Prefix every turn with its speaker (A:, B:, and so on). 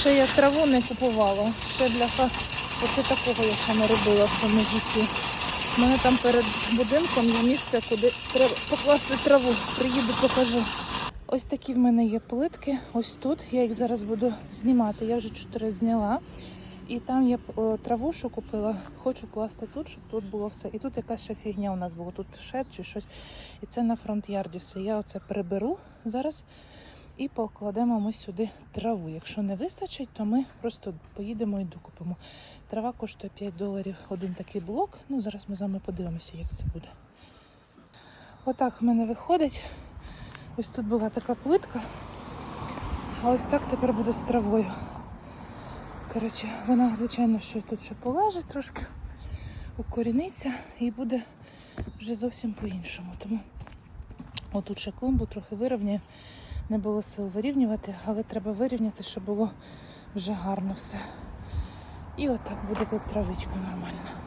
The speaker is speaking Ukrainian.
A: ще я траву не купувала. Ще бляха, оце такого я ще не робила в цьому житті. У мене там перед будинком є місце, куди треба покласти траву. Приїду, покажу. Ось такі в мене є плитки. Ось тут. Я їх зараз буду знімати. Я вже чотири зняла. І там я е, траву, що купила, хочу класти тут, щоб тут було все. І тут якась ще фігня у нас була. Тут шед чи щось. І це на фронт-ярді все. Я оце приберу зараз і покладемо ми сюди траву. Якщо не вистачить, то ми просто поїдемо і докупимо. Трава коштує 5 доларів один такий блок. Ну, зараз ми з вами подивимося, як це буде. Отак в мене виходить. Ось тут була така плитка. А ось так тепер буде з травою. Коротше, вона, звичайно, що тут ще полежить трошки, укоріниться і буде вже зовсім по-іншому. Тому отут ще клумбу трохи вирівняю. Не було сил вирівнювати, але треба вирівняти, щоб було вже гарно все. І отак буде тут травичка нормальна.